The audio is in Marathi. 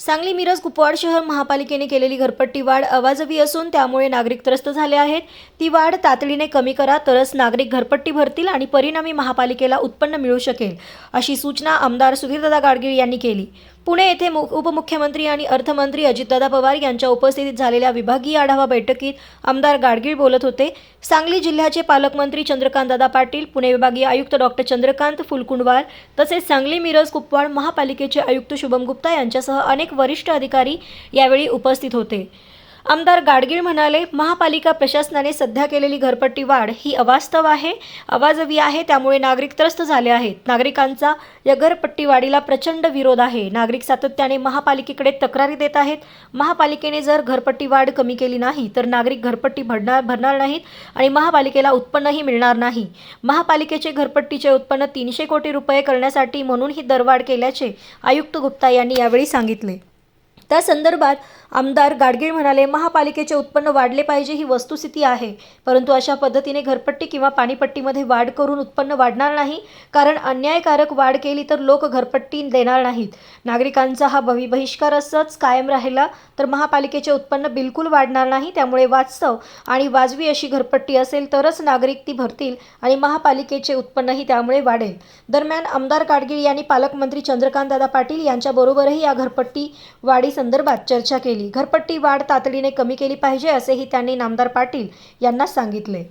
सांगली मिरज कुपवाड शहर महापालिकेने केलेली घरपट्टी वाढ अवाजवी असून त्यामुळे नागरिक त्रस्त झाले आहेत. ती वाढ तातडीने कमी करा तरच नागरिक घरपट्टी भरतील आणि परिणामी महापालिकेला उत्पन्न मिळू शकेल अशी सूचना आमदार सुधीरदादा गाडगीळ यांनी केली. पुणे येथे मु- उपमुख्यमंत्री आणि अर्थमंत्री अजितदादा पवार यांच्या उपस्थितीत झालेल्या विभागीय आढावा बैठकीत आमदार गाडगीळ बोलत होते. सांगली जिल्ह्याचे पालकमंत्री चंद्रकांतदादा पाटील पुणे विभागीय आयुक्त डॉक्टर चंद्रकांत फुलकुंडवार तसेच सांगली मिरज कुपवाड महापालिकेचे आयुक्त शुभम गुप्ता यांच्यासह अनेक वरिष्ठ अधिकारी यावेळी उपस्थित होते. आमदार गाडगीळ म्हणाले महापालिका प्रशासनाने सध्या केलेली घरपट्टी वाढ ही अवास्तव आहे अवाजवी आहे त्यामुळे नागरिक त्रस्त झाले आहेत. नागरिकांचा या घरपट्टी वाढीला प्रचंड विरोध आहे. नागरिक सातत्याने महापालिकेकडे तक्रारी देत आहेत. महापालिकेने जर घरपट्टी वाढ कमी केली नाही तर नागरिक घरपट्टी भरणार भरणार नाहीत आणि महापालिकेला उत्पन्नही मिळणार नाही. महापालिकेचे घरपट्टीचे उत्पन्न तीनशे कोटी रुपये करण्यासाठी म्हणून ही दरवाढ केल्याचे आयुक्त गुप्ता यांनी यावेळी सांगितले. त्या संदर्भात आमदार गाडगीळ म्हणाले महापालिकेचे उत्पन्न वाढले पाहिजे ही वस्तुस्थिती आहे. परंतु अशा पद्धतीने घरपट्टी किंवा पाणीपट्टीमध्ये वाढ करून उत्पन्न वाढणार नाही. कारण अन्यायकारक वाढ केली तर लोक घरपट्टी देणार नाहीत. नागरिकांचा हा भवी बहिष्कार असंच कायम राहिला तर महापालिकेचे उत्पन्न बिलकुल वाढणार नाही. त्यामुळे वास्तव आणि वाजवी अशी घरपट्टी असेल तरच नागरिक ती भरतील आणि महापालिकेचे उत्पन्नही त्यामुळे वाढेल. दरम्यान आमदार गाडगीळ यांनी पालकमंत्री चंद्रकांतदादा पाटील यांच्याबरोबरही या घरपट्टी वाढीस संदर्भात चर्चा केली. घरपट्टी वाढ तातडीने कमी केली पाहिजे असेही त्यांनी नामदार पाटील यांना सांगितले.